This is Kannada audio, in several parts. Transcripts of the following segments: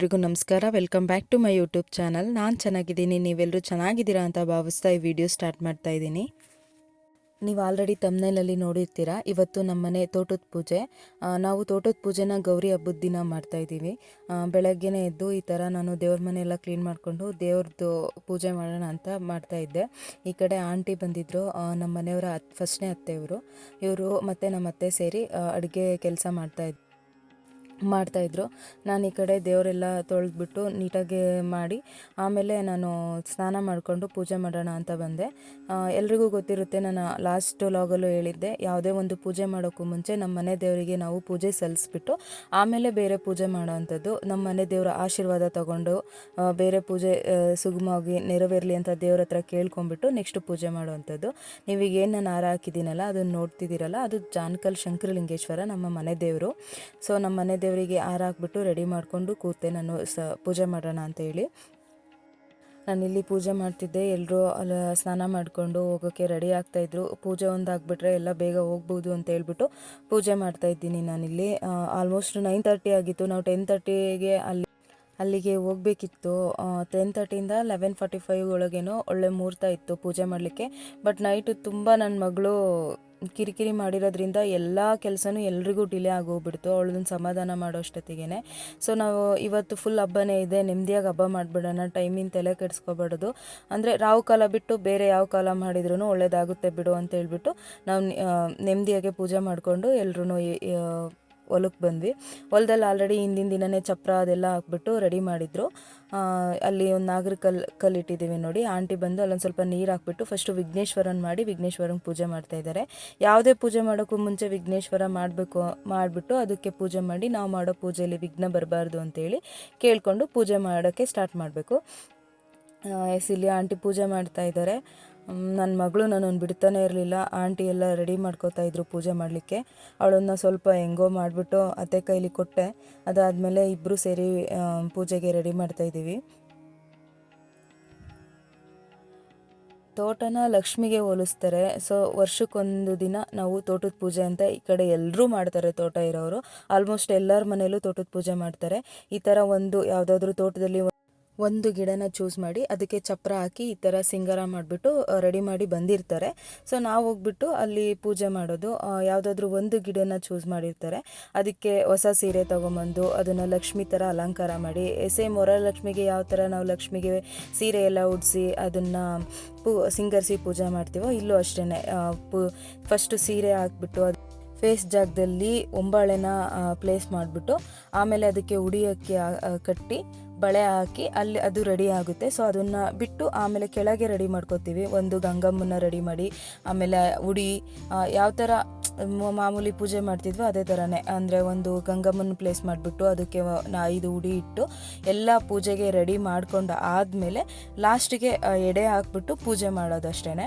ಎಲ್ರಿಗೂ ನಮಸ್ಕಾರ. Welcome back to my YouTube channel ನಾನು ಚೆನ್ನಾಗಿದ್ದೀನಿ. ನೀವೆಲ್ಲರೂ ಚೆನ್ನಾಗಿದ್ದೀರಾ ಅಂತ ಭಾವಿಸ್ತಾ ಈ ವಿಡಿಯೋ ಸ್ಟಾರ್ಟ್ ಮಾಡ್ತಾ ಇದ್ದೀನಿ. ನೀವು ಆಲ್ರೆಡಿ ತಮ್ಮನೇಲಲ್ಲಿ ನೋಡಿರ್ತೀರಾ. ಇವತ್ತು ನಮ್ಮನೆ ತೋಟದ ಪೂಜೆ. ನಾವು ತೋಟದ ಪೂಜೆನ ಗೌರಿ ಹಬ್ಬದ ದಿನ ಮಾಡ್ತಾ ಇದ್ದೀವಿ. ಬೆಳಗ್ಗೆನೇ ಎದ್ದು ಈ ಥರ ನಾನು ದೇವ್ರ ಮನೆ ಎಲ್ಲ ಕ್ಲೀನ್ ಮಾಡಿಕೊಂಡು ದೇವ್ರದ್ದು ಪೂಜೆ ಮಾಡೋಣ ಅಂತ ಮಾಡ್ತಾ ಇದ್ದೆ. ಈ ಕಡೆ ಆಂಟಿ ಬಂದಿದ್ದರು ನಮ್ಮ ಮನೆಯವರ ಅತ್ ಫಸ್ಟ್ನೇ ಅತ್ತೆಯವರು. ಇವರು ಮತ್ತು ನಮ್ಮ ಅತ್ತೆ ಸೇರಿ ಅಡುಗೆ ಕೆಲಸ ಮಾಡ್ತಾ ಇದ್ರು ಮಾಡ್ತಾಯಿದ್ರು. ನಾನು ಈ ಕಡೆ ದೇವರೆಲ್ಲ ತೊಳೆದ್ಬಿಟ್ಟು ನೀಟಾಗಿ ಮಾಡಿ, ಆಮೇಲೆ ನಾನು ಸ್ನಾನ ಮಾಡಿಕೊಂಡು ಪೂಜೆ ಮಾಡೋಣ ಅಂತ ಬಂದೆ. ಎಲ್ರಿಗೂ ಗೊತ್ತಿರುತ್ತೆ, ನಾನು ಲಾಸ್ಟ್ ಲಾಗಲ್ಲೂ ಹೇಳಿದ್ದೆ, ಯಾವುದೇ ಒಂದು ಪೂಜೆ ಮಾಡೋಕ್ಕೂ ಮುಂಚೆ ನಮ್ಮ ಮನೆ ದೇವರಿಗೆ ನಾವು ಪೂಜೆ ಸಲ್ಲಿಸ್ಬಿಟ್ಟು, ಆಮೇಲೆ ಬೇರೆ ಪೂಜೆ ಮಾಡೋ ಅಂಥದ್ದು ನಮ್ಮ ಮನೆ ದೇವರ ಆಶೀರ್ವಾದ ತಗೊಂಡು ಬೇರೆ ಪೂಜೆ ಸುಗಮವಾಗಿ ನೆರವೇರಲಿ ಅಂತ ದೇವ್ರ ಹತ್ರ ಕೇಳ್ಕೊಂಬಿಟ್ಟು ನೆಕ್ಸ್ಟ್ ಪೂಜೆ ಮಾಡುವಂಥದ್ದು. ನೀವೀಗೇನು ನಾನು ಹಾರ ಹಾಕಿದ್ದೀನಲ್ಲ, ಅದನ್ನು ನೋಡ್ತಿದ್ದೀರಲ್ಲ, ಅದು ಜಾನಕಲ್ ಶಂಕರಲಿಂಗೇಶ್ವರ ನಮ್ಮ ಮನೆ ದೇವರು. ಸೊ, ನಮ್ಮ ಮನೆ ದೇವರಿಗೆ ಹಾರ ಹಾಕ್ಬಿಟ್ಟು ರೆಡಿ ಮಾಡಿಕೊಂಡು ಕೂತೆ, ನಾನು ಸ ಪೂಜೆ ಮಾಡೋಣ ಅಂತ ಹೇಳಿ ನಾನಿಲ್ಲಿ ಪೂಜೆ ಮಾಡ್ತಿದ್ದೆ ಎಲ್ಲರೂ ಅಲ್ಲ ಸ್ನಾನ ಮಾಡಿಕೊಂಡು ಹೋಗೋಕ್ಕೆ ರೆಡಿ ಆಗ್ತಾಯಿದ್ರು ಪೂಜೆ ಒಂದು ಆಗಿಬಿಟ್ರೆ ಎಲ್ಲ ಬೇಗ ಹೋಗ್ಬೋದು ಅಂತ ಹೇಳ್ಬಿಟ್ಟು ಪೂಜೆ ಮಾಡ್ತಾ ಇದ್ದೀನಿ ನಾನಿಲ್ಲಿ. ಆಲ್ಮೋಸ್ಟ್ ನೈನ್ ತರ್ಟಿ ಆಗಿತ್ತು, ನಾವು ಟೆನ್ ತರ್ಟಿಗೆ ಅಲ್ಲಿ, ಅಲ್ಲಿಗೆ ಹೋಗಬೇಕಿತ್ತು. ಟೆನ್ ತರ್ಟಿಯಿಂದ ಲೆವೆನ್ ಫಾರ್ಟಿ ಫೈವ್ ಒಳಗೇನೋ ಒಳ್ಳೆ ಮುಹೂರ್ತ ಇತ್ತು ಪೂಜೆ ಮಾಡಲಿಕ್ಕೆ. ಬಟ್ ನೈಟು ತುಂಬ ನನ್ನ ಮಗಳು ಕಿರಿಕಿರಿ ಮಾಡಿರೋದ್ರಿಂದ ಎಲ್ಲ ಕೆಲಸನೂ ಎಲ್ರಿಗೂ ಡಿಲೇ ಆಗೋಗ್ಬಿಡ್ತು. ಅವಳದನ್ನು ಸಮಾಧಾನ ಮಾಡೋ ಅಷ್ಟೊತ್ತಿಗೆ ಸೊ ನಾವು ಇವತ್ತು ಫುಲ್ ಹಬ್ಬನೇ ಇದೆ. ನೆಮ್ಮದಿಯಾಗಿ ಹಬ್ಬ ಮಾಡಿಬಿಡೋಣ. ಟೈಮಿನ ತಲೆ ಕೆಡಿಸ್ಕೋಬಾರ್ದು. ಅಂದರೆ ರಾವು ಕಾಲ ಬಿಟ್ಟು ಬೇರೆ ಯಾವ ಕಾಲ ಮಾಡಿದ್ರೂ ಒಳ್ಳೇದಾಗುತ್ತೆ ಬಿಡು ಅಂತ ಹೇಳ್ಬಿಟ್ಟು ನಾವು ನೆಮ್ಮದಿಯಾಗೆ ಪೂಜೆ ಮಾಡಿಕೊಂಡು ಎಲ್ರೂ ಹೊಲಕ್ಕೆ ಬಂದ್ವಿ. ಹೊಲದಲ್ಲಿ ಆಲ್ರೆಡಿ ಹಿಂದಿನ ದಿನನೇ ಚಪ್ರ ಅದೆಲ್ಲ ಹಾಕ್ಬಿಟ್ಟು ರೆಡಿ ಮಾಡಿದ್ರು. ಅಲ್ಲಿ ಒಂದು ನಾಗರ ಕಲ್ ಇಟ್ಟಿದ್ದೀವಿ ನೋಡಿ. ಆಂಟಿ ಬಂದು ಅಲ್ಲೊಂದು ಸ್ವಲ್ಪ ನೀರು ಹಾಕ್ಬಿಟ್ಟು ಫಸ್ಟು ವಿಘ್ನೇಶ್ವರನ್ ಮಾಡಿ ವಿಘ್ನೇಶ್ವರಂಗೆ ಪೂಜೆ ಮಾಡ್ತಾ ಇದ್ದಾರೆ ಯಾವುದೇ ಪೂಜೆ ಮಾಡೋಕ್ಕೂ ಮುಂಚೆ ವಿಘ್ನೇಶ್ವರ ಮಾಡಬೇಕು, ಮಾಡಿಬಿಟ್ಟು ಅದಕ್ಕೆ ಪೂಜೆ ಮಾಡಿ ನಾವು ಮಾಡೋ ಪೂಜೆಯಲ್ಲಿ ವಿಘ್ನ ಬರಬಾರ್ದು ಅಂತೇಳಿ ಕೇಳಿಕೊಂಡು ಪೂಜೆ ಮಾಡೋಕ್ಕೆ ಸ್ಟಾರ್ಟ್ ಮಾಡಬೇಕು. ಎಸ್, ಇಲ್ಲಿ ಆಂಟಿ ಪೂಜೆ ಮಾಡ್ತಾ ಇದ್ದಾರೆ ನನ್ನ ಮಗಳು ನನ್ನನ್ನು ಬಿಡ್ತಾನೆ ಇರಲಿಲ್ಲ. ಆಂಟಿ ಎಲ್ಲ ರೆಡಿ ಮಾಡ್ಕೋತಾ ಇದ್ರು ಪೂಜೆ ಮಾಡಲಿಕ್ಕೆ. ಅವಳನ್ನು ಸ್ವಲ್ಪ ಹೆಂಗೋ ಮಾಡಿಬಿಟ್ಟು ಅತ್ತೆ ಕೈಲಿ ಕೊಟ್ಟೆ. ಅದಾದಮೇಲೆ ಇಬ್ಬರು ಸೇರಿ ಪೂಜೆಗೆ ರೆಡಿ ಮಾಡ್ತಾ ಇದ್ದೀವಿ. ತೋಟನ ಲಕ್ಷ್ಮಿಗೆ ಹೋಲಿಸ್ತಾರೆ. ಸೊ, ವರ್ಷಕ್ಕೊಂದು ದಿನ ನಾವು ತೋಟದ ಪೂಜೆ ಅಂತ ಈ ಕಡೆ ಎಲ್ಲರೂ ಮಾಡ್ತಾರೆ ತೋಟ ಇರೋರು. ಆಲ್ಮೋಸ್ಟ್ ಎಲ್ಲರ ಮನೆಯಲ್ಲೂ ತೋಟದ ಪೂಜೆ ಮಾಡ್ತಾರೆ. ಈ ಥರ ಒಂದು ಯಾವುದಾದ್ರೂ ತೋಟದಲ್ಲಿ ಒಂದು ಗಿಡನ ಚೂಸ್ ಮಾಡಿ ಅದಕ್ಕೆ ಚಪ್ರ ಹಾಕಿ ಈ ಥರ ಸಿಂಗಾರ ಮಾಡಿಬಿಟ್ಟು ರೆಡಿ ಮಾಡಿ ಬಂದಿರ್ತಾರೆ. ಸೊ ನಾವು ಹೋಗ್ಬಿಟ್ಟು ಅಲ್ಲಿ ಪೂಜೆ ಮಾಡೋದು ಯಾವುದಾದ್ರೂ ಒಂದು ಗಿಡನ ಚೂಸ್ ಮಾಡಿರ್ತಾರೆ. ಅದಕ್ಕೆ ಹೊಸ ಸೀರೆ ತೊಗೊಂಬಂದು, ಅದನ್ನು ಲಕ್ಷ್ಮಿ ಥರ ಅಲಂಕಾರ ಮಾಡಿ ಸೇಮ್ ವರಲಕ್ಷ್ಮಿಗೆ ಯಾವ ಥರ ನಾವು ಲಕ್ಷ್ಮಿಗೆ ಸೀರೆ ಎಲ್ಲ ಉಡಿಸಿ ಅದನ್ನು ಪೂ, ಸಿಂಗರಿಸಿ ಪೂಜೆ ಮಾಡ್ತೀವೋ ಇಲ್ಲೂ ಅಷ್ಟೇ ಪೂ ಫಸ್ಟು ಸೀರೆ ಹಾಕ್ಬಿಟ್ಟು ಅದು ಫೇಸ್ ಜಾಗದಲ್ಲಿ ಒಂಬಾಳೆನ ಪ್ಲೇಸ್ ಮಾಡಿಬಿಟ್ಟು, ಆಮೇಲೆ ಅದಕ್ಕೆ ಉಡಿಯೋಕ್ಕೆ ಕಟ್ಟಿ ಬಳೆ ಹಾಕಿ ಅಲ್ಲಿ ಅದು ರೆಡಿ ಆಗುತ್ತೆ. ಸೊ ಅದನ್ನು ಬಿಟ್ಟು ಆಮೇಲೆ ಕೆಳಗೆ ರೆಡಿ ಮಾಡ್ಕೋತೀವಿ. ಒಂದು ಗಂಗಮ್ಮನ ರೆಡಿ ಮಾಡಿ, ಆಮೇಲೆ ಉಡಿ ಯಾವ ಥರ ಮಾಮೂಲಿ ಪೂಜೆ ಮಾಡ್ತಿದ್ವೋ ಅದೇ ಥರನೇ ಅಂದರೆ ಒಂದು ಗಂಗಮ್ಮನ ಪ್ಲೇಸ್ ಮಾಡಿಬಿಟ್ಟು ಅದಕ್ಕೆ ಐದು ಉಡಿ ಇಟ್ಟು ಎಲ್ಲ ಪೂಜೆಗೆ ರೆಡಿ ಮಾಡಿಕೊಂಡು ಆದಮೇಲೆ ಲಾಸ್ಟಿಗೆ ಎಡೆ ಹಾಕ್ಬಿಟ್ಟು ಪೂಜೆ ಮಾಡೋದು ಅಷ್ಟೇ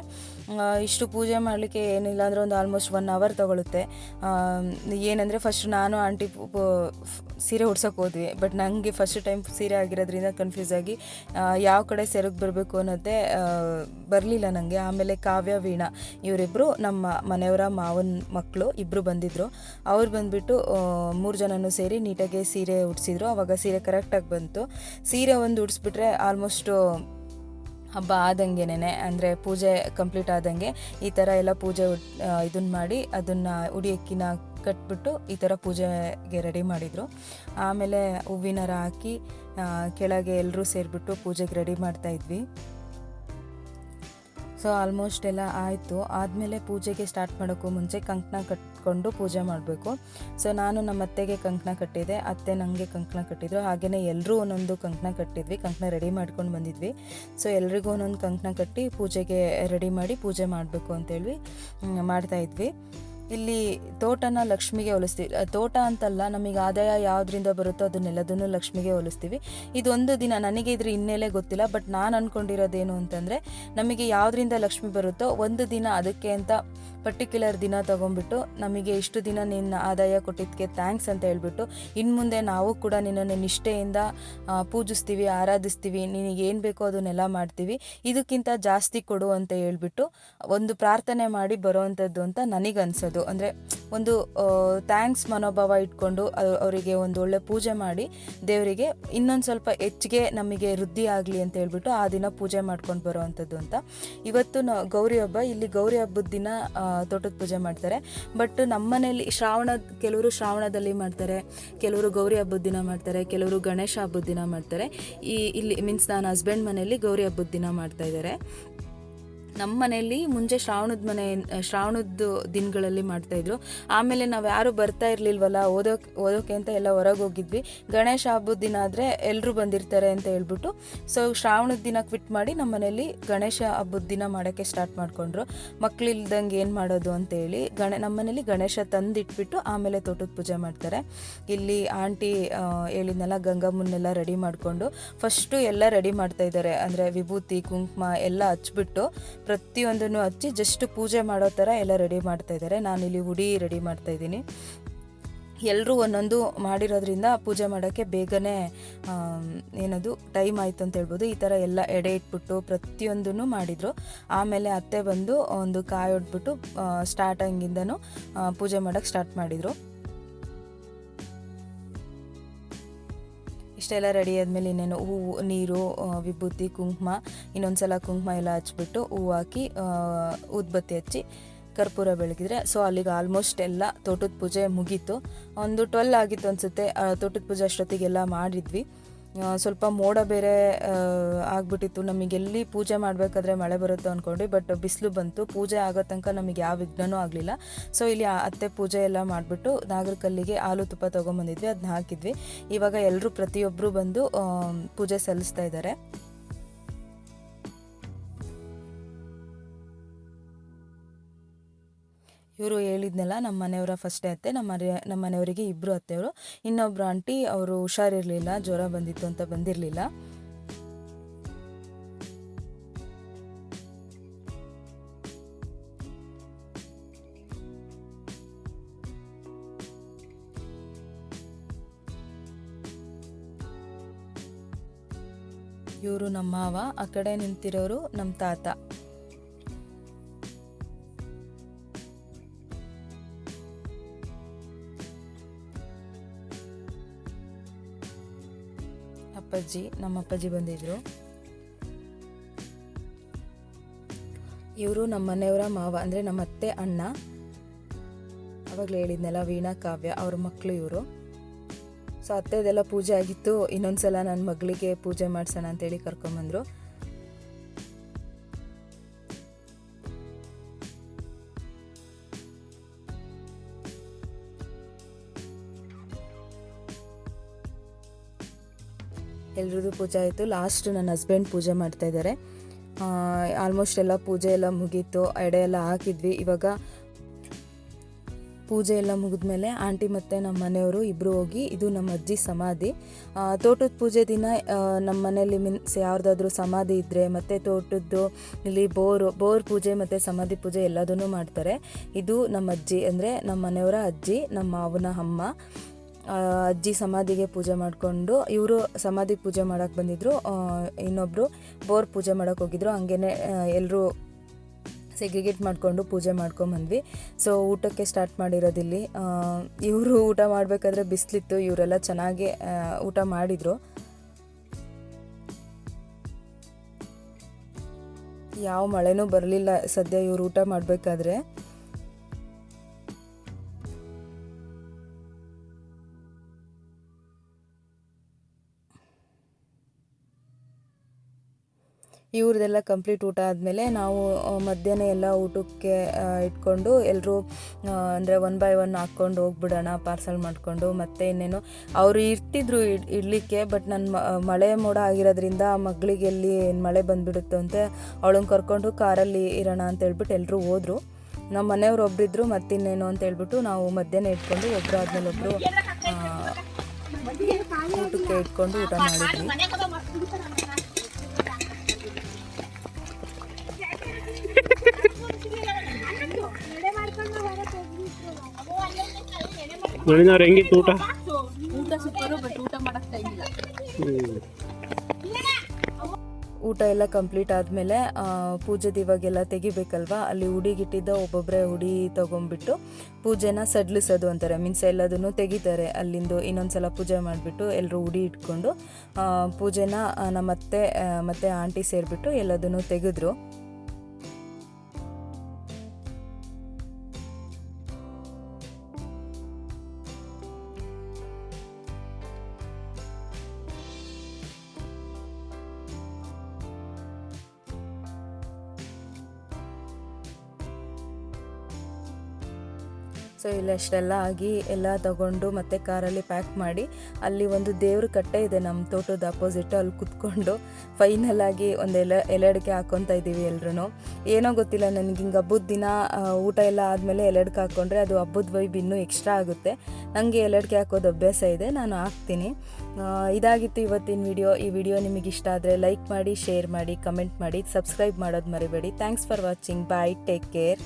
ಇಷ್ಟು ಪೂಜೆ ಮಾಡಲಿಕ್ಕೆ ಏನಿಲ್ಲ ಅಂದರೆ ಒಂದು ಆಲ್ಮೋಸ್ಟ್ ಒನ್ ಅವರ್ ತಗೊಳುತ್ತೆ. ಏನಂದರೆ ಫಸ್ಟ್ ನಾನು ಆಂಟಿ ಸೀರೆ ಉಡ್ಸೋಕೆ ಹೋದ್ವಿ. ಬಟ್ ನನಗೆ ಫಸ್ಟ್ ಟೈಮ್ ಸೀರೆ ಆಗಿರೋದ್ರಿಂದ ಕನ್ಫ್ಯೂಸ್ ಆಗಿ ಯಾವ ಕಡೆ ಸೆರಗ್ ಬರಬೇಕು ಅನ್ನೋದೇ ಬರಲಿಲ್ಲ ನನಗೆ ಆಮೇಲೆ ಕಾವ್ಯ, ವೀಣಾ ಇವರಿಬ್ಬರು ನಮ್ಮ ಮನೆಯವರ ಮಾವನ ಮಕ್ಕಳು ಇಬ್ಬರು ಬಂದಿದ್ದರು ಅವ್ರು ಬಂದುಬಿಟ್ಟು ಮೂರು ಜನನೂ ಸೇರಿ ನೀಟಾಗಿ ಸೀರೆ ಉಡ್ಸಿದ್ರು. ಆವಾಗ ಸೀರೆ ಕರೆಕ್ಟಾಗಿ ಬಂತು. ಸೀರೆ ಒಂದು ಉಡಿಸ್ಬಿಟ್ರೆ ಆಲ್ಮೋಸ್ಟು ಹಬ್ಬ ಆದಂಗೆನೇ ಅಂದರೆ ಪೂಜೆ ಕಂಪ್ಲೀಟ್ ಆದಂಗೆ ಈ ಥರ ಎಲ್ಲ ಪೂಜೆ ಇದನ್ನು ಮಾಡಿ ಅದನ್ನು ಉಡಿಯಕ್ಕಿನ ಕಟ್ಬಿಟ್ಟು ಈ ಥರ ಪೂಜೆಗೆ ರೆಡಿ ಮಾಡಿದರು. ಆಮೇಲೆ ಹೂವಿನ ಹಾರ ಹಾಕಿ ಕೆಳಗೆ ಎಲ್ಲರೂ ಸೇರಿಬಿಟ್ಟು ಪೂಜೆಗೆ ರೆಡಿ ಮಾಡ್ತಾ ಇದ್ವಿ. ಸೊ ಆಲ್ಮೋಸ್ಟ್ ಎಲ್ಲ ಆಯಿತು. ಆದಮೇಲೆ ಪೂಜೆಗೆ ಸ್ಟಾರ್ಟ್ ಮಾಡೋಕ್ಕೂ ಮುಂಚೆ ಕಂಕಣ ಕಟ್ಕೊಂಡು ಪೂಜೆ ಮಾಡಬೇಕು. ಸೊ ನಾನು ನಮ್ಮ ಅತ್ತೆಗೆ ಕಂಕಣ ಕಟ್ಟಿದೆ ಅತ್ತೆ ನನಗೆ ಕಂಕಣ ಕಟ್ಟಿದ್ರು. ಹಾಗೆಯೇ ಎಲ್ಲರೂ ಒಂದೊಂದು ಕಂಕಣ ಕಟ್ಟಿದ್ವಿ. ಕಂಕಣ ರೆಡಿ ಮಾಡ್ಕೊಂಡು ಬಂದಿದ್ವಿ. ಸೊ ಎಲ್ರಿಗೂ ಒಂದೊಂದು ಕಂಕಣ ಕಟ್ಟಿ ಪೂಜೆಗೆ ರೆಡಿ ಮಾಡಿ ಪೂಜೆ ಮಾಡಬೇಕು ಅಂತೇಳಿ ಮಾಡ್ತಾಯಿದ್ವಿ ಇಲ್ಲಿ ತೋಟನ ಲಕ್ಷ್ಮಿಗೆ ಹೋಲಿಸ್ತೀವಿ. ತೋಟ ಅಂತಲ್ಲ, ನಮಗೆ ಆದಾಯ ಯಾವುದರಿಂದ ಬರುತ್ತೋ ಅದನ್ನೆಲ್ಲದನ್ನು ಲಕ್ಷ್ಮಿಗೆ ಹೋಲಿಸ್ತೀವಿ. ಇದೊಂದು ದಿನ, ನನಗೆ ಇದ್ರ ಹಿನ್ನೆಲೆ ಗೊತ್ತಿಲ್ಲ ಬಟ್ ನಾನು ಅನ್ಕೊಂಡಿರೋದೇನು ಅಂತಂದರೆ, ನಮಗೆ ಯಾವುದರಿಂದ ಲಕ್ಷ್ಮಿ ಬರುತ್ತೋ ಒಂದು ದಿನ ಅದಕ್ಕೆ ಅಂತ ಪರ್ಟಿಕ್ಯುಲರ್ ದಿನ ತಗೊಂಡ್ಬಿಟ್ಟು, ನಮಗೆ ಇಷ್ಟು ದಿನ ನಿನ್ನ ಆದಾಯ ಕೊಟ್ಟಿದ್ದಕ್ಕೆ ಥ್ಯಾಂಕ್ಸ್ ಅಂತ ಹೇಳ್ಬಿಟ್ಟು ಇನ್ನು ಮುಂದೆ ನಾವು ಕೂಡ ನಿನ್ನನ್ನು ನಿಷ್ಠೆಯಿಂದ ಪೂಜಿಸ್ತೀವಿ, ಆರಾಧಿಸ್ತೀವಿ, ನಿನಗೆ ಏನು ಬೇಕೋ ಅದನ್ನೆಲ್ಲ ಮಾಡ್ತೀವಿ. ಇದಕ್ಕಿಂತ ಜಾಸ್ತಿ ಕೊಡು ಅಂತ ಹೇಳ್ಬಿಟ್ಟು, ಒಂದು ಪ್ರಾರ್ಥನೆ ಮಾಡಿ ಬರೋವಂಥದ್ದು ಅಂತ ನನಗೆ ಅನ್ಸೋದು ಅಂದರೆ ಒಂದು ಥ್ಯಾಂಕ್ಸ್ ಮನೋಭಾವ ಇಟ್ಕೊಂಡು ಅವರಿಗೆ ಒಂದು ಒಳ್ಳೆ ಪೂಜೆ ಮಾಡಿ ದೇವರಿಗೆ ಇನ್ನೊಂದು ಸ್ವಲ್ಪ ಹೆಚ್ಚಿಗೆ ನಮಗೆ ವೃದ್ಧಿ ಆಗಲಿ ಅಂತ ಹೇಳ್ಬಿಟ್ಟು ಆ ದಿನ ಪೂಜೆ ಮಾಡ್ಕೊಂಡು ಬರುವಂಥದ್ದು ಅಂತ. ಇವತ್ತು ನ, ಗೌರಿ ಹಬ್ಬ, ಇಲ್ಲಿ ಗೌರಿ ಹಬ್ಬದ ದಿನ ತೋಟದ ಪೂಜೆ ಮಾಡ್ತಾರೆ. ಬಟ್ ನಮ್ಮನೇಲಿ ಶ್ರಾವಣ, ಕೆಲವರು ಶ್ರಾವಣದಲ್ಲಿ ಮಾಡ್ತಾರೆ, ಕೆಲವರು ಗೌರಿ ಹಬ್ಬದ ದಿನ ಮಾಡ್ತಾರೆ, ಕೆಲವರು ಗಣೇಶ ಹಬ್ಬದ ದಿನ ಮಾಡ್ತಾರೆ. ಈ, ಇಲ್ಲಿ ಮೀನ್ಸ್ ನಾನು ಹಸ್ಬೆಂಡ್ ಮನೆಯಲ್ಲಿ ಗೌರಿ ಹಬ್ಬದ ದಿನ ಮಾಡ್ತಾ ಇದ್ದಾರೆ ನಮ್ಮ ಮನೆಯಲ್ಲಿ ಮುಂಚೆ ಶ್ರಾವಣದ ಮನೆ ಶ್ರಾವಣದ ದಿನಗಳಲ್ಲಿ ಮಾಡ್ತಾಯಿದ್ರು. ಆಮೇಲೆ ನಾವು ಯಾರು ಬರ್ತಾ ಇರಲಿಲ್ವಲ್ಲ, ಓದೋಕೆ ಓದೋಕೆ ಅಂತ ಎಲ್ಲ ಹೊರಗೆ ಹೋಗಿದ್ವಿ ಗಣೇಶ ಹಬ್ಬದ ದಿನ ಆದರೆ ಎಲ್ಲರೂ ಬಂದಿರ್ತಾರೆ ಅಂತ ಹೇಳ್ಬಿಟ್ಟು, ಸೊ ಶ್ರಾವಣದ ದಿನ ಕ್ವಿಟ್ ಮಾಡಿ ನಮ್ಮ ಮನೆಯಲ್ಲಿ ಗಣೇಶ ಹಬ್ಬದ ದಿನ ಮಾಡೋಕ್ಕೆ ಸ್ಟಾರ್ಟ್ ಮಾಡಿಕೊಂಡ್ರು. ಮಕ್ಕಳಿಲ್ದಂಗೆ ಏನು ಮಾಡೋದು ಅಂತೇಳಿ, ಗಣ ನಮ್ಮ ಮನೇಲಿ ಗಣೇಶ ತಂದಿಟ್ಬಿಟ್ಟು ಆಮೇಲೆ ತೋಟದ ಪೂಜೆ ಮಾಡ್ತಾರೆ. ಇಲ್ಲಿ ಆಂಟಿ ಹೇಳಿದ್ನೆಲ್ಲ, ಗಂಗಮ್ಮನ್ನೆಲ್ಲ ರೆಡಿ ಮಾಡಿಕೊಂಡು, ಫಸ್ಟು ಎಲ್ಲ ರೆಡಿ ಮಾಡ್ತಾ ಇದ್ದಾರೆ. ಅಂದರೆ ವಿಭೂತಿ, ಕುಂಕುಮ ಎಲ್ಲ ಹಚ್ಬಿಟ್ಟು ಪ್ರತಿಯೊಂದನ್ನು ಹಚ್ಚಿ ಜಸ್ಟ್ ಪೂಜೆ ಮಾಡೋ ಥರ ಎಲ್ಲ ರೆಡಿ ಮಾಡ್ತಾ ಇದ್ದಾರೆ. ನಾನಿಲ್ಲಿ ಹುಡಿ ರೆಡಿ ಮಾಡ್ತಾ ಇದ್ದೀನಿ. ಎಲ್ಲರೂ ಒಂದೊಂದು ಮಾಡಿರೋದ್ರಿಂದ ಪೂಜೆ ಮಾಡೋಕ್ಕೆ ಬೇಗನೆ ಏನದು, ಟೈಮ್ ಆಯಿತು ಅಂತ ಹೇಳ್ಬೋದು. ಈ ಥರ ಎಲ್ಲ ಎಡೆ ಇಟ್ಬಿಟ್ಟು ಪ್ರತಿಯೊಂದನ್ನು ಮಾಡಿದರು. ಆಮೇಲೆ ಅತ್ತೆ ಬಂದು ಒಂದು ಕಾಯಿ ಹೊಡ್ಬಿಟ್ಟು ಸ್ಟಾರ್ಟಿಂಗಿಂದನೂ ಪೂಜೆ ಮಾಡೋಕ್ಕೆ ಸ್ಟಾರ್ಟ್ ಮಾಡಿದರು. ಇಷ್ಟೆಲ್ಲ ರೆಡಿ ಆದಮೇಲೆ ಇನ್ನೇನು ಹೂವು, ನೀರು ವಿಭೂತಿ, ಕುಂಕುಮ ಇನ್ನೊಂದು ಸಲ ಕುಂಕುಮ ಎಲ್ಲ ಹಚ್ಬಿಟ್ಟು ಹೂವು ಹಾಕಿ ಉದ್ಬತ್ತಿ ಹಚ್ಚಿ ಕರ್ಪೂರ ಬೆಳಗಿದ್ರೆ. ಸೊ ಅಲ್ಲಿಗೆ ಆಲ್ಮೋಸ್ಟ್ ಎಲ್ಲ ತೋಟದ ಪೂಜೆ ಮುಗೀತು. ಒಂದು ಟ್ವೆಲ್ ಆಗಿತ್ತು ಅನಿಸುತ್ತೆ. ತೋಟದ ಪೂಜೆ ಅಷ್ಟೊತ್ತಿಗೆಲ್ಲ ಮಾಡಿದ್ವಿ. ಸ್ವಲ್ಪ ಮೋಡ ಬೇರೆ ಆಗಿಬಿಟ್ಟಿತ್ತು. ನಮಗೆ ಎಲ್ಲಿ ಪೂಜೆ ಮಾಡಬೇಕಾದ್ರೆ ಮಳೆ ಬರುತ್ತೋ ಅಂದ್ಕೊಂಡು ಬಟ್ ಬಿಸಿಲು ಬಂತು. ಪೂಜೆ ಆಗೋ ತನಕ ನಮಗೆ ಯಾವ ವಿಘ್ನನೂ ಆಗಲಿಲ್ಲ. ಸೊ ಇಲ್ಲಿ ಅತ್ತೆ ಪೂಜೆ ಎಲ್ಲ ಮಾಡಿಬಿಟ್ಟು ನಾಗರಕಲ್ಲಿಗೆ ಹಾಲು ತುಪ್ಪ ತೊಗೊಂಬಂದಿದ್ವಿ ಅದನ್ನ ಹಾಕಿದ್ವಿ. ಇವಾಗ ಎಲ್ಲರೂ ಪ್ರತಿಯೊಬ್ಬರು ಬಂದು ಪೂಜೆ ಸಲ್ಲಿಸ್ತಾ ಇದ್ದಾರೆ. ಇವರು ಹೇಳಿದ್ನಲ್ಲ ನಮ್ಮ ಮನೆಯವರ ಫಸ್ಟೇ ಅತ್ತೆ ನಮ್ಮ ನಮ್ಮ ಮನೆಯವರಿಗೆ ಇಬ್ಬರು ಅತ್ತೆಯವರು. ಇನ್ನೊಬ್ರು ಆಂಟಿ ಅವರು ಹುಷಾರಿರಲಿಲ್ಲ, ಜ್ವರ ಬಂದಿತ್ತು ಅಂತ ಬಂದಿರಲಿಲ್ಲ. ಇವರು ನಮ್ಮ ಮಾವ, ಆ ಕಡೆ ನಿಂತಿರೋರು ನಮ್ಮ ತಾತ. ಅಪ್ಪಾಜಿ, ನಮ್ಮ ಅಪ್ಪಾಜಿ ಬಂದಿದ್ರು. ಇವರು ನಮ್ಮ ಮನೆಯವರ ಮಾವ, ಅಂದರೆ ನಮ್ಮ ಅತ್ತೆ ಅಣ್ಣ. ಅವಾಗಲೇ ಹೇಳಿದ್ನಲ್ಲ, ವೀಣಾ, ಕಾವ್ಯ, ಅವ್ರ ಮಕ್ಕಳು ಇವರು. ಸೊ ಅತ್ತೆದೆಲ್ಲ ಪೂಜೆ ಆಗಿತ್ತು. ಇನ್ನೊಂದ್ಸಲ ನನ್ನ ಮಗಳಿಗೆ ಪೂಜೆ ಮಾಡ್ಸೋಣ ಅಂತೇಳಿ ಕರ್ಕೊಂಬಂದರು. ಎಲ್ರದ್ದು ಪೂಜೆ ಆಯಿತು. ಲಾಸ್ಟ್ ನನ್ನ ಹಸ್ಬೆಂಡ್ ಪೂಜೆ ಮಾಡ್ತಾ ಇದ್ದಾರೆ. ಆಲ್ಮೋಸ್ಟ್ ಎಲ್ಲ ಪೂಜೆ ಎಲ್ಲ ಮುಗೀತು. ಎಡೆ ಎಲ್ಲ ಹಾಕಿದ್ವಿ. ಇವಾಗ ಪೂಜೆ ಎಲ್ಲ ಮುಗಿದ್ಮೇಲೆ ಆಂಟಿ ಮತ್ತು ನಮ್ಮ ಮನೆಯವರು ಇಬ್ಬರು ಹೋಗಿ ಇದು ನಮ್ಮ ಅಜ್ಜಿ ಸಮಾಧಿ. ತೋಟದ ಪೂಜೆ ದಿನ ನಮ್ಮ ಮನೆಯಲ್ಲಿ ಮೀನ್ಸ್ ಯಾರ್ದಾದ್ರೂ ಸಮಾಧಿ ಇದ್ದರೆ ಮತ್ತು ತೋಟದ್ದು ಇಲ್ಲಿ ಬೋರು, ಬೋರ್ ಪೂಜೆ ಮತ್ತು ಸಮಾಧಿ ಪೂಜೆ ಎಲ್ಲದನ್ನೂ ಮಾಡ್ತಾರೆ. ಇದು ನಮ್ಮ ಅಜ್ಜಿ ಅಂದರೆ ನಮ್ಮ ಮನೆಯವರ ಅಜ್ಜಿ, ನಮ್ಮ ಮಾವನ ಅಮ್ಮ. ಅಜ್ಜಿ ಸಮಾಧಿಗೆ ಪೂಜೆ ಮಾಡಿಕೊಂಡು, ಇವರು ಸಮಾಧಿ ಪೂಜೆ ಮಾಡೋಕ್ಕೆ ಬಂದಿದ್ರು ಇನ್ನೊಬ್ಬರು ಬೋರ್ ಪೂಜೆ ಮಾಡೋಕ್ಕೆ ಹೋಗಿದ್ರು, ಹಂಗೇನೆ ಎಲ್ಲರೂ ಸೆಗ್ರಿಗೇಟ್ ಮಾಡಿಕೊಂಡು ಪೂಜೆ ಮಾಡ್ಕೊಂಬಂದ್ವಿ. ಸೊ ಊಟಕ್ಕೆ ಸ್ಟಾರ್ಟ್ ಮಾಡಿರೋದಿಲ್ಲಿ ಇವರು ಊಟ ಮಾಡಬೇಕಾದ್ರೆ ಬಿಸಿಲಿತ್ತು, ಇವರೆಲ್ಲ ಚೆನ್ನಾಗಿ ಊಟ ಮಾಡಿದರು. ಯಾವ ಮಳೆನೂ ಬರಲಿಲ್ಲ, ಸದ್ಯ ಇವರು ಊಟ ಮಾಡಬೇಕಾದ್ರೆ. ಇವ್ರದ್ದೆಲ್ಲ ಕಂಪ್ಲೀಟ್ ಊಟ ಆದಮೇಲೆ ನಾವು ಮಧ್ಯಾಹ್ನ ಎಲ್ಲ ಊಟಕ್ಕೆ ಇಟ್ಕೊಂಡು ಎಲ್ಲರೂ ಅಂದರೆ ಒನ್ ಬೈ ಒನ್ ಹಾಕ್ಕೊಂಡು ಹೋಗ್ಬಿಡೋಣ ಪಾರ್ಸಲ್ ಮಾಡಿಕೊಂಡು. ಮತ್ತೆ ಇನ್ನೇನು, ಅವರು ಇರ್ತಿದ್ರು ಇಡ್- ಇಡ್ಲಿಕ್ಕೆ ಬಟ್ ನನ್ನ ಮಳೆ ಮೋಡ ಆಗಿರೋದ್ರಿಂದ ಮಗಳಿಗೆ ಎಲ್ಲಿ ಮಳೆ ಬಂದುಬಿಡುತ್ತೋ ಅಂತ ಅವಳನ್ನ ಕರ್ಕೊಂಡು ಕಾರಲ್ಲಿ ಇರೋಣ ಅಂತ ಹೇಳ್ಬಿಟ್ಟು ಎಲ್ಲರೂ ಹೋದರು. ನಮ್ಮ ಮನೆಯವ್ರು ಒಬ್ಬರಿದ್ರು ಮತ್ತಿನ್ನೇನು ಅಂತ ಹೇಳ್ಬಿಟ್ಟು ನಾವು ಮಧ್ಯಾಹ್ನ ಇಟ್ಕೊಂಡು ಒಬ್ಬರು ಆದ್ಮೇಲೆ ಒಬ್ಬರು ಊಟಕ್ಕೆ ಇಟ್ಕೊಂಡು ಊಟ ಮಾಡಿದ್ವಿ. ಹೆಂಗಿತ್ತು ಊಟ? ಊಟ ಸೂಪರು ಬಟ್ ಊಟ ಮಾಡಕ್ ಟೈಮ್ ಇಲ್ಲ. ಹ್ಮ್. ಊಟ ಎಲ್ಲ ಕಂಪ್ಲೀಟ್ ಆದಮೇಲೆ ಪೂಜೆದು ಇವಾಗೆಲ್ಲ ತೆಗಿಬೇಕಲ್ವಾ? ಅಲ್ಲಿ ಹುಡಿಗಿಟ್ಟಿದ್ದ ಒಬ್ಬೊಬ್ಬರೇ ಹುಡಿ ತೊಗೊಂಡ್ಬಿಟ್ಟು ಪೂಜೆನ ಸಡ್ಲಿಸೋದು ಅಂತಾರೆ. ಮೀನ್ಸ್ ಎಲ್ಲದನ್ನು ತೆಗಿತಾರೆ. ಅಲ್ಲಿಂದು ಇನ್ನೊಂದ್ಸಲ ಪೂಜೆ ಮಾಡಿಬಿಟ್ಟು ಎಲ್ಲರೂ ಹುಡಿ ಇಟ್ಕೊಂಡು ಪೂಜೆನ ಆ, ನಮ್ಮ ಅತ್ತೆ ಆ, ಮತ್ತೆ ಆಂಟಿ ಸೇರಿಬಿಟ್ಟು ಎಲ್ಲದನ್ನು ತೆಗೆದ್ರು. ಸೊ ಇಲ್ಲಿ ಅಷ್ಟೆಲ್ಲ ಆಗಿ ಎಲ್ಲ ತಗೊಂಡು ಮತ್ತೆ ಕಾರಲ್ಲಿ ಪ್ಯಾಕ್ ಮಾಡಿ ಅಲ್ಲಿ ಒಂದು ದೇವ್ರ ಕಟ್ಟೆ ಇದೆ ನಮ್ಮ ತೋಟದ ಅಪೋಸಿಟ್ ಅಲ್ಲಿ ಕುತ್ಕೊಂಡು ಫೈನಲ್ ಆಗಿ ಒಂದು ಎಲೆ ಎಲೆ ಅಡಿಕೆ ಇದ್ದೀವಿ ಎಲ್ರೂ ಏನೋ ಗೊತ್ತಿಲ್ಲ, ನನಗೆ ಹಿಂಗೆ ಹಬ್ಬದ ದಿನ ಊಟ ಎಲ್ಲ ಆದಮೇಲೆ ಎಲೆ ಅಡಿಕೆ ಹಾಕ್ಕೊಂಡ್ರೆ ಅದು ಹಬ್ಬದ ವೈಬ್ ಇನ್ನೂ ಎಕ್ಸ್ಟ್ರಾ ಆಗುತ್ತೆ. ನನಗೆ ಎಲೆ ಅಡಿಕೆ ಹಾಕೋದು ಅಭ್ಯಾಸ ಇದೆ, ನಾನು ಹಾಕ್ತೀನಿ. ಇದಾಗಿತ್ತು ಇವತ್ತಿನ ವಿಡಿಯೋ ಈ ವಿಡಿಯೋ ನಿಮಗೆ ಇಷ್ಟ ಆದರೆ ಲೈಕ್ ಮಾಡಿ ಶೇರ್ ಮಾಡಿ ಕಮೆಂಟ್ ಮಾಡಿ ಸಬ್ಸ್ಕ್ರೈಬ್ ಮಾಡೋದು ಮರಿಬೇಡಿ. Thanks for watching bye take care